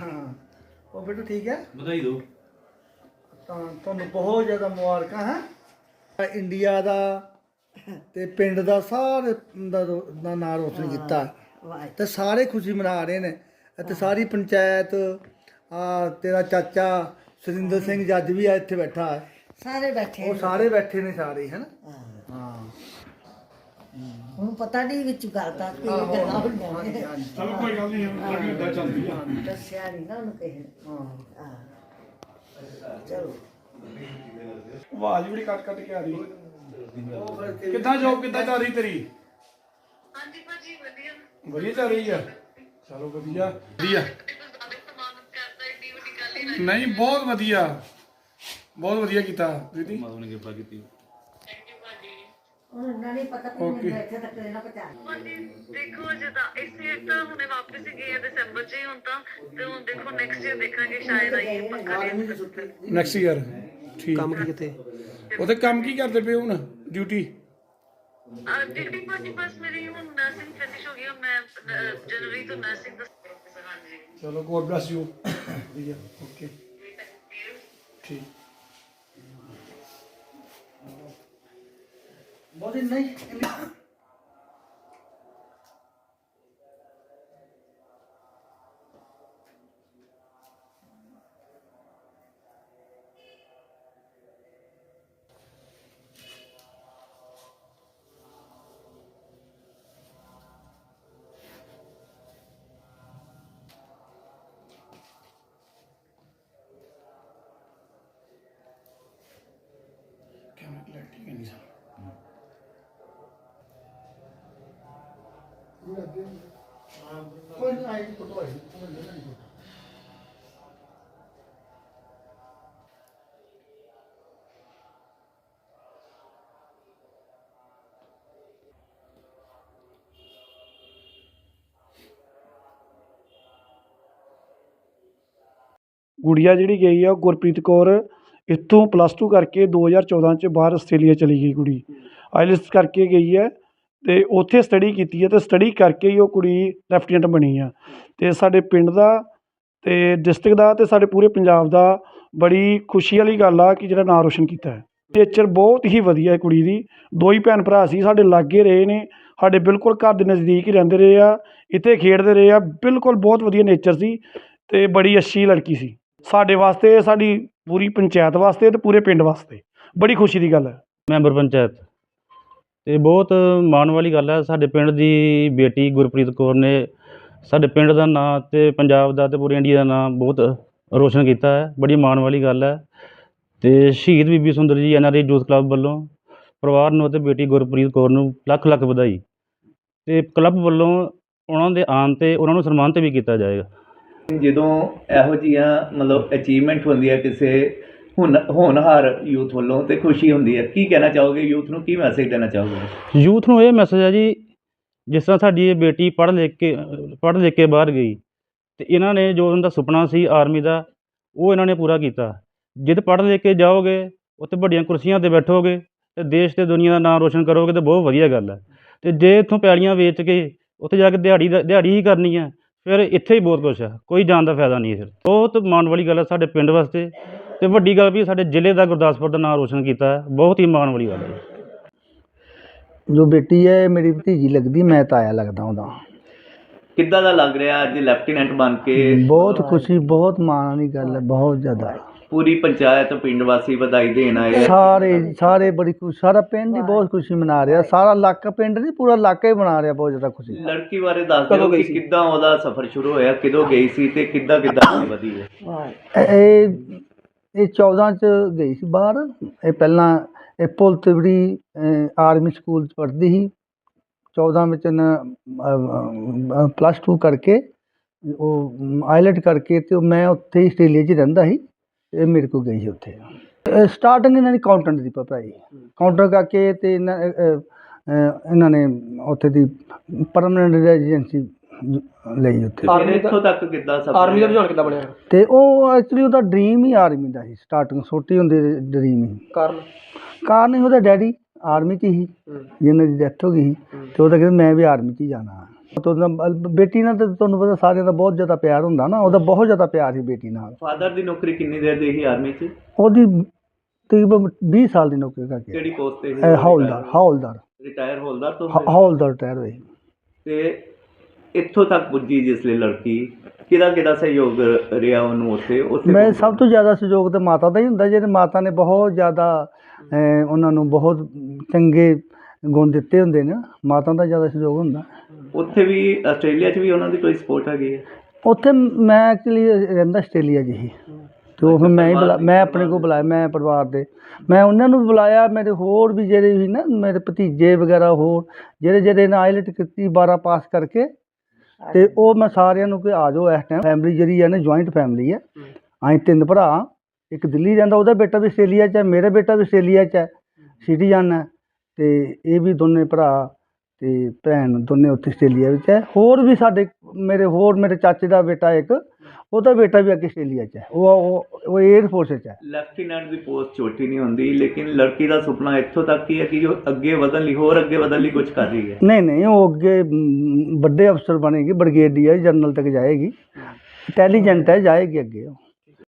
ਹਾਂ। ਉਹ ਬੇਟੂ ਠੀਕ ਹੈ? ਵਧਾਈ ਦਿਓ। ਤਾਂ ਤੁਹਾਨੂੰ ਬਹੁਤ ਜ਼ਿਆਦਾ ਮੁਬਾਰਕਾਂ ਹੈ। ਇੰਡੀਆ ਦਾ ਤੇ ਪਿੰਡ ਦਾ ਸਾਰੇ ਦਾ ਨਾਂ ਰੋਸ਼ਨ ਕੀਤਾ। ਤੇ ਸਾਰੇ ਖੁਸ਼ੀ ਮਨਾ ਰਹੇ ਨੇ। ਅਤੇ ਸਾਰੀ ਪੰਚਾਇਤ ਆ ਤੇਰਾ ਚਾਚਾ ਸੁਰਿੰਦਰ ਸਿੰਘ ਜੱਜ ਵੀ ਆ ਇੱਥੇ ਬੈਠਾ। ਹੈ ਸਾਰੇ ਬੈਠੇ ਉਹ ਸਾਰੇ ਬੈਠੇ ਨੇ ਸਾਰੇ ਹਨ? ਹੁਣ ਪਤਾ ਨਹੀਂ ਵਿੱਚ ਗੱਲ ਤਾਂ ਕੀ ਗੱਲਾਂ ਹੋਈਆਂ ਨੇ। ਚਲੋ ਕੋਈ ਗੱਲ ਨਹੀਂ ਲੱਗੀ ਉਦਾਂ ਚੱਲਦੀ ਆ। ਦੱਸਿਆ ਨਹੀਂ ਨਾ ਉਹਨੂੰ ਕਿਸੇ ਨੇ। ਹਾਂ। ਹਾਂ। ਚਲੋ। ਆਵਾਜ਼ ਬੜੀ ਕੱਟ ਕੱਟ ਕੇ ਆ ਰਹੀ। ਕਿੱਦਾਂ ਜੋਬ ਕਿੱਦਾਂ ਚੱਲ ਰਹੀ ਤੇਰੀ? ਹਾਂਜੀ ਭਾਜੀ ਵਧੀਆ। ਵਧੀਆ ਚੱਲ ਰਹੀ ਆ? ਚਲੋ ਵਧੀਆ। ਵਧੀਆ। ਗੁਰਦਾਰੇ ਸਮਾਨ ਕਰਦਾ ਏਡੀ ਵੱਡੀ ਗੱਲ ਹੀ ਨਹੀਂ ਨਹੀਂ ਬਹੁਤ ਵਧੀਆ। ਬਹੁਤ ਵਧੀਆ ਕੀਤਾ। ਦੀਦੀ? ਮਾਧਵ ਨੇ ਕਿਰਪਾ ਕੀਤੀ। ਉਹਨੂੰ ਇੰਨਾ ਨਹੀਂ ਪਤਾ ਕਿ ਮੈਨੂੰ ਇੱਥੇ ਤੱਕ ਲੈਣਾ ਪਹੁੰਚਾ ਭਾਜੀ ਦੇਖੋ ਜਦਾ ਇਸ ਈਅਰ ਤਾਂ ਹੁਣੇ ਵਾਪਸ ਹੀ ਗਏ ਆ ਦਸੰਬਰ ਚ ਹੀ ਹੁਣ ਤਾਂ ਤੇ ਹੁਣ ਦੇਖੋ ਨੈਕਸਟ ਈਅਰ ਦੇਖਾਂਗੇ ਸ਼ਾਇਦ ਆਈਏ ਪੱਕਾ ਨਹੀਂ ਨੈਕਸਟ ਈਅਰ ਠੀਕ। ਕੰਮ ਕੀ ਕਿਤੇ? ਉਹਦੇ ਕੰਮ ਕੀ ਕਰਦੇ ਪਏ ਹੁਣ? ਡਿਊਟੀ ਡਿਊਟੀ ਭਾਜੀ ਬਸ ਮੇਰੀ ਹੁਣ ਨਰਸਿੰਗ ਫਿਨਿਸ਼ ਹੋ ਗਈ ਹੁਣ ਮੈਂ ਜਨਵਰੀ ਤੋਂ ਨਰਸਿੰਗ ਦਾ ਹਾਂਜੀ। ਚਲੋ ਗੋਡ ਬlesਸ ਯੂ ਵਧੀਆ ਓਕੇ ਠੀਕ। ਬਹੁਤ ਹੀ ਕੋਈ ਨਹੀਂ ਆਈ ਕੋਈ ਨਹੀਂ ਗੁੜੀਆ ਜਿਹੜੀ ਗਈ ਆ, ਉਹ ਗੁਰਪ੍ਰੀਤ ਕੌਰ ਇੱਥੋਂ ਪਲੱਸ 2 ਕਰਕੇ 2014 ਚ ਬਾਹਰ ਆਸਟ੍ਰੇਲੀਆ ਚਲੀ ਗਈ ਕੁੜੀ। ਆਈਲੈਟਸ ਕਰਕੇ ਗਈ ਹੈ। ਤੇ ਉੱਥੇ ਸਟੱਡੀ ਕੀਤੀ ਹੈ ਤੇ ਸਟੱਡੀ ਕਰਕੇ ਹੀ ਉਹ ਕੁੜੀ ਲੈਫਟੀਨੈਂਟ ਬਣੀ ਆ। ਤੇ ਸਾਡੇ ਪਿੰਡ ਦਾ ਤੇ ਡਿਸਟ੍ਰਿਕਟ ਦਾ ਤੇ ਸਾਡੇ ਪੂਰੇ ਪੰਜਾਬ ਦਾ ਬੜੀ ਖੁਸ਼ੀ ਵਾਲੀ ਗੱਲ ਆ ਕਿ ਜਿਹੜਾ ਨਾਂ ਰੋਸ਼ਨ ਕੀਤਾ ਹੈ। ਟੀਚਰ ਬਹੁਤ ਹੀ ਵਧੀਆ ਹੈ ਕੁੜੀ ਦੀ। ਦੋ ਹੀ ਭੈਣ ਭਰਾ ਸੀ, ਸਾਡੇ ਲਾਗੇ ਰਹੇ ਨੇ, ਸਾਡੇ ਬਿਲਕੁਲ ਘਰ ਦੇ ਨਜ਼ਦੀਕ ਹੀ ਰਹਿੰਦੇ ਰਹੇ ਆ, ਇੱਥੇ ਖੇਡਦੇ ਰਹੇ ਆ, ਬਿਲਕੁਲ ਬਹੁਤ ਵਧੀਆ ਨੇਚਰ ਸੀ ਤੇ ਬੜੀ ਅੱਛੀ ਲੜਕੀ ਸੀ। ਸਾਡੇ ਵਾਸਤੇ, ਸਾਡੀ ਪੂਰੀ ਪੰਚਾਇਤ ਵਾਸਤੇ ਤੇ ਪੂਰੇ ਪਿੰਡ ਵਾਸਤੇ। ਬੜੀ ਖੁਸ਼ੀ ਦੀ ਗੱਲ ਹੈ। ਮੈਂਬਰ ਪੰਚਾਇਤ। ਤੇ ਬਹੁਤ ਮਾਣ ਵਾਲੀ ਗੱਲ ਹੈ ਸਾਡੇ ਪਿੰਡ ਦੀ ਬੇਟੀ ਗੁਰਪ੍ਰੀਤ ਕੌਰ ਨੇ ਸਾਡੇ ਪਿੰਡ ਦਾ ਨਾਂ ਅਤੇ ਪੰਜਾਬ ਦਾ ਅਤੇ ਪੂਰੇ ਇੰਡੀਆ ਦਾ ਨਾਂ ਬਹੁਤ ਰੋਸ਼ਨ ਕੀਤਾ ਹੈ, ਬੜੀ ਮਾਣ ਵਾਲੀ ਗੱਲ ਹੈ। ਅਤੇ ਸ਼ਹੀਦ ਬੀਬੀ ਸੁੰਦਰ ਜੀ ਐਨਆਰਆਈ ਯੂਥ ਕਲੱਬ ਵੱਲੋਂ ਪਰਿਵਾਰ ਨੂੰ ਅਤੇ ਬੇਟੀ ਗੁਰਪ੍ਰੀਤ ਕੌਰ ਨੂੰ ਲੱਖ ਲੱਖ ਵਧਾਈ। ਅਤੇ ਕਲੱਬ ਵੱਲੋਂ ਉਹਨਾਂ ਦੇ ਆਉਣ ਤੇ ਉਹਨਾਂ ਨੂੰ ਸਨਮਾਨਿਤ ਵੀ ਕੀਤਾ ਜਾਏਗਾ। ਜਦੋਂ ਇਹੋ ਜਿਹੀਆਂ ਮਤਲਬ ਅਚੀਵਮੈਂਟ ਹੁੰਦੀ ਹੈ ਕਿਸੇ ਹੁਣ ਹੋਣਹਾਰ ਯੂਥ ਵੱਲੋਂ ਤੇ ਖੁਸ਼ੀ ਹੁੰਦੀ ਹੈ। ਕੀ ਕਹਿਣਾ ਚਾਹੋਗੇ? ਯੂਥ ਨੂੰ ਕੀ ਮੈਸੇਜ ਦੇਣਾ ਚਾਹੋਗੇ? ਯੂਥ ਨੂੰ ਇਹ ਮੈਸੇਜ ਹੈ ਜੀ, ਜਿਸ ਤਰ੍ਹਾਂ ਸਾਡੀ ਇਹ ਬੇਟੀ ਪੜ੍ਹ ਲਿਖ ਕੇ, ਪੜ੍ਹ ਲਿਖ ਕੇ ਬਾਹਰ ਗਈ, ਤੇ ਇਹਨਾਂ ਨੇ ਜੋ ਉਹਨਾਂ ਦਾ ਸੁਪਨਾ ਸੀ ਆਰਮੀ ਦਾ, ਉਹ ਇਹਨਾਂ ਨੇ ਪੂਰਾ ਕੀਤਾ। ਜਿੱਦ ਪੜ੍ਹ ਲਿਖ ਕੇ ਜਾਓਗੇ, ਉੱਥੇ ਵੱਡੀਆਂ ਕੁਰਸੀਆਂ ਤੇ ਬੈਠੋਗੇ, ਤੇ ਦੇਸ਼ ਤੇ ਦੁਨੀਆ ਦਾ ਨਾਮ ਰੋਸ਼ਨ ਕਰੋਗੇ, ਤੇ ਬਹੁਤ ਵਧੀਆ ਗੱਲ ਹੈ। ਤੇ ਜੇ ਇੱਥੋਂ ਪੈਲੀਆਂ ਵੇਚ ਕੇ, ਉੱਥੇ ਜਾ ਕੇ ਦਿਹਾੜੀ ਦਾ, ਦਿਹਾੜੀ ਹੀ ਕਰਨੀ ਹੈ, ਫਿਰ ਇੱਥੇ ਹੀ ਬਹੁਤ ਕੁਛ ਹੈ, ਕੋਈ ਜਾਣ ਦਾ ਫਾਇਦਾ ਨਹੀਂ ਹੈ ਫਿਰ। ਬਹੁਤ ਮਾਣ ਵਾਲੀ ਗੱਲ ਹੈ ਸਾਡੇ ਪਿੰਡ ਵਾਸਤੇ ਤੇ ਵੱਡੀ ਗੱਲ ਵੀ ਸਾਡੇ ਜ਼ਿਲ੍ਹੇ ਦਾ ਗੁਰਦਾਸਪੁਰ ਦਾ ਨਾਮ ਰੋਸ਼ਨ ਕੀਤਾ ਹੈ। ਬਹੁਤ ਹੀ ਮਾਣ ਵਾਲੀ ਗੱਲ ਹੈ ਜੋ। ਬੇਟੀ ਹੈ ਇਹ ਮੇਰੀ ਭਤੀਜੀ ਲੱਗਦੀ ਮੈਂ ਤਾਇਆ ਲੱਗਦਾ ਉਹਦਾ। ਕਿੱਦਾਂ ਦਾ ਲੱਗ ਰਿਹਾ ਅੱਜ ਲੈਫਟੀਨੈਂਟ ਬਣ ਕੇ? ਬਹੁਤ ਖੁਸ਼ੀ ਬਹੁਤ ਮਾਣ ਵਾਲੀ ਗੱਲ ਹੈ ਬਹੁਤ ਜ਼ਿਆਦਾ। ਪੂਰੀ ਪੰਚਾਇਤ ਪਿੰਡ ਵਾਸੀ ਵਧਾਈ ਦੇਣ ਆਏ ਆ। ਸਾਰੇ ਸਾਰੇ ਬੜੀ ਖੁਸ਼ੀ ਸਾਰਾ ਪਿੰਡ ਹੀ ਬਹੁਤ ਖੁਸ਼ੀ ਮਨਾ ਰਿਹਾ। ਸਾਰਾ ਇਲਾਕਾ ਪਿੰਡ ਨਹੀਂ ਪੂਰਾ ਇਲਾਕਾ ਹੀ ਮਨਾ ਰਿਹਾ ਬਹੁਤ ਜ਼ਿਆਦਾ ਖੁਸ਼ੀ। ਲੜਕੀ ਬਾਰੇ ਦੱਸ ਦਿਓ ਕਿ ਕਿੱਦਾਂ ਉਹਦਾ ਸਫ਼ਰ ਸ਼ੁਰੂ ਹੋਇਆ ਕਿਦੋਂ ਗਈ ਸੀ ਤੇ ਕਿੱਦਾਂ ਕਿੱਦਾਂ ਅੱਗੇ ਵਧੀ ਹੈ ਇਹ ਇਹ 14 ਚ ਗਈ ਸੀ ਬਾਹਰ। ਇਹ ਪਹਿਲਾਂ ਇਹ ਪੁਲ ਤਿਵੜੀ ਆਰਮੀ ਸਕੂਲ ਚ ਪੜ੍ਹਦੀ ਸੀ। 14 ਵਿੱਚ ਨਾ ਪਲੱਸ 2 ਕਰਕੇ ਉਹ ਆਈਲੈਟ ਕਰਕੇ ਤੇ ਮੈਂ ਉੱਥੇ ਆਸਟ੍ਰੇਲੀਆ 'ਚ ਰਹਿੰਦਾ ਸੀ। ਇਹ ਮੇਰੇ ਕੋਲ ਗਈ ਸੀ ਉੱਥੇ। ਸਟਾਰਟਿੰਗ ਇਹਨਾਂ ਦੀ ਕਾਊਂਟੈਂਟ ਦੀ ਪੜ੍ਹਾਈ ਕਾਊਂਟਰ ਕਰਕੇ ਤੇ ਇਹਨਾਂ ਇਹਨਾਂ ਨੇ ਉੱਥੇ ਦੀ ਪਰਮਨੈਂਟ ਰੈਜ਼ੀਡੈਂਸੀ ਲਈ ਉੱਥੇ। ਤੇ ਫਿਰ ਇੱਥੋਂ ਤੱਕ ਕਿੱਦਾਂ ਸਫ਼ਰ ਆਰਮੀ ਦਾ ਰੁਝਾਨ ਤੇ ਉਹ ਐਕਚੁਅਲੀ ਉਹਦਾ ਡ੍ਰੀਮ ਹੀ ਆਰਮੀ ਦਾ ਸੀ। ਸਟਾਰਟਿੰਗ ਛੋਟੀ ਹੁੰਦੇ ਡ੍ਰੀਮ ਹੀ। ਕਾਰਨ? ਕਾਰਨ ਹੀ ਉਹਦਾ ਡੈਡੀ ਆਰਮੀ 'ਚ ਹੀ। ਜਿਹਨਾਂ ਦੀ ਡੈਥ ਹੋ ਗਈ ਸੀ। ਤੇ ਉਹ ਤਾਂ ਕਹਿੰਦਾ ਮੈਂ ਵੀ ਆਰਮੀ 'ਚ ਹੀ ਜਾਣਾ ਤੋਂ ਬੇਟੀ ਨਾਲ ਤਾਂ ਤੁਹਾਨੂੰ ਪਤਾ ਸਾਰਿਆਂ ਦਾ ਬਹੁਤ ਜ਼ਿਆਦਾ ਪਿਆਰ ਹੁੰਦਾ ਨਾ। ਉਹਦਾ ਬਹੁਤ ਜ਼ਿਆਦਾ ਪਿਆਰ ਸੀ ਬੇਟੀ ਨਾਲ। ਫਾਦਰ ਦੀ ਨੌਕਰੀ ਕਿੰਨੀ ਦੇਰ ਦੀ ਸੀ ਆਰਮੀ 'ਚ? ਉਹਦੀ ਤਕਰੀਬਨ 20 ਸਾਲ ਦੀ ਨੌਕਰੀ ਕਰਕੇ। ਕਿਹੜੀ ਪੋਸਟ ਤੇ ਸੀ? ਹੌਲਦਾਰ ਹੌਲਦਾਰ। ਰਿਟਾਇਰ ਹੌਲਦਾਰ ਤੋਂ ਹੌਲਦਾਰ ਰਿਟਾਇਰ ਹੋਏ। ਤੇ ਇੱਥੋਂ ਤੱਕ ਪੁੱਜੀ ਜਿਸ ਲਈ ਲੜਕੀ। ਕਿਹਦਾ ਕਿਹਦਾ ਸਹਿਯੋਗ ਰਿਹਾ ਉਹਨੂੰ ਉੱਥੇ? ਉੱਥੇ ਮੈਂ ਸਭ ਤੋਂ ਜ਼ਿਆਦਾ ਸਹਿਯੋਗ ਤਾਂ ਮਾਤਾ ਦਾ ਹੀ ਹੁੰਦਾ ਜਿਹੜੇ ਮਾਤਾ ਨੇ ਬਹੁਤ ਜ਼ਿਆਦਾ ਉਹਨਾਂ ਨੂੰ ਬਹੁਤ ਚੰਗੇ ਗੁਣ ਦਿੱਤੇ ਹੁੰਦੇ ਨੇ। ਮਾਤਾ ਦਾ ਜ਼ਿਆਦਾ ਸਹਿਯੋਗ ਹੁੰਦਾ। ਉੱਥੇ ਵੀ ਆਸਟ੍ਰੇਲੀਆ 'ਚ ਵੀ ਉਹਨਾਂ ਦੀ ਕੋਈ ਸਪੋਰਟ ਹੈਗੀ ਹੈ? ਉੱਥੇ ਮੈਂ ਐਕਚੁਅਲੀ ਰਹਿੰਦਾ ਆਸਟ੍ਰੇਲੀਆ 'ਚ ਹੀ। ਤੇ ਉਹ ਫਿਰ ਮੈਂ ਹੀ ਬੁਲਾ ਮੈਂ ਆਪਣੇ ਕੋਲ ਬੁਲਾਇਆ ਮੈਂ ਪਰਿਵਾਰ ਦੇ। ਮੈਂ ਉਹਨਾਂ ਨੂੰ ਬੁਲਾਇਆ ਮੇਰੇ ਹੋਰ ਵੀ ਜਿਹੜੇ ਵੀ ਨਾ ਮੇਰੇ ਭਤੀਜੇ ਵਗੈਰਾ ਹੋਰ ਜਿਹੜੇ ਜਿਹੜੇ ਨੇ ਆਈਲਟ ਕੀਤੀ 12 ਪਾਸ ਕਰਕੇ ਤੇ ਉਹ ਮੈਂ ਸਾਰਿਆਂ ਨੂੰ ਕਿ ਆ ਜਾਓ ਇਸ ਟਾਈਮ ਫੈਮਿਲੀ ਜਿਹੜੀ ਹੈ ਨਾ ਜੁਆਇੰਟ ਫੈਮਿਲੀ ਹੈ। ਅਸੀਂ ਤਿੰਨ ਭਰਾ। ਇੱਕ ਦਿੱਲੀ ਰਹਿੰਦਾ ਉਹਦਾ ਬੇਟਾ ਵੀ ਆਸਟ੍ਰੇਲੀਆ 'ਚ ਹੈ ਮੇਰਾ ਬੇਟਾ ਵੀ ਆਸਟ੍ਰੇਲੀਆ 'ਚ ਹੈ। ਸਿਟੀਜ਼ਨ ਹੈ। ਤੇ ਇਹ ਵੀ ਦੋਨੇ ਭਰਾ ਤੇ ਭੈਣ ਦੋਨੇ ਉੱਥੇ ਆਸਟ੍ਰੇਲੀਆ ਵਿੱਚ ਹੈ। ਹੋਰ ਵੀ ਸਾਡੇ ਮੇਰੇ ਹੋਰ ਮੇਰੇ ਚਾਚੇ ਦਾ ਬੇਟਾ ਇੱਕ ਉਹਦਾ ਬੇਟਾ ਵੀ ਅੱਗੇ ਆਸਟ੍ਰੇਲੀਆ 'ਚ ਹੈ। ਉਹ ਉਹ 에ਅਰ ਫੋਰਸ 'ਚ ਹੈ। ਲੈਫਟੀਨੈਂਟ ਦੀ ਪੋਸਟ ਛੋਟੀ ਨਹੀਂ ਹੁੰਦੀ ਲੇਕਿਨ ਲੜਕੀ ਦਾ ਸੁਪਨਾ ਇੱਥੋਂ ਤੱਕ ਹੀ ਹੈ ਕਿ ਉਹ ਅੱਗੇ ਵਧਣ ਲਈ ਹੋਰ ਅੱਗੇ ਵਧਣ ਲਈ ਕੁਝ ਕਰ ਰਹੀ ਹੈ। ਨਹੀਂ ਨਹੀਂ ਉਹ ਅੱਗੇ ਵੱਡੇ ਅਫਸਰ ਬਣੇਗੀ ਬ੍ਰਿਗੇਡੀਅਰ ਜਨਰਲ ਤੱਕ ਜਾਏਗੀ। ਇੰਟੈਲੀਜੈਂਟ ਹੈ ਜਾਏਗੀ ਅੱਗੇ ਉਹ।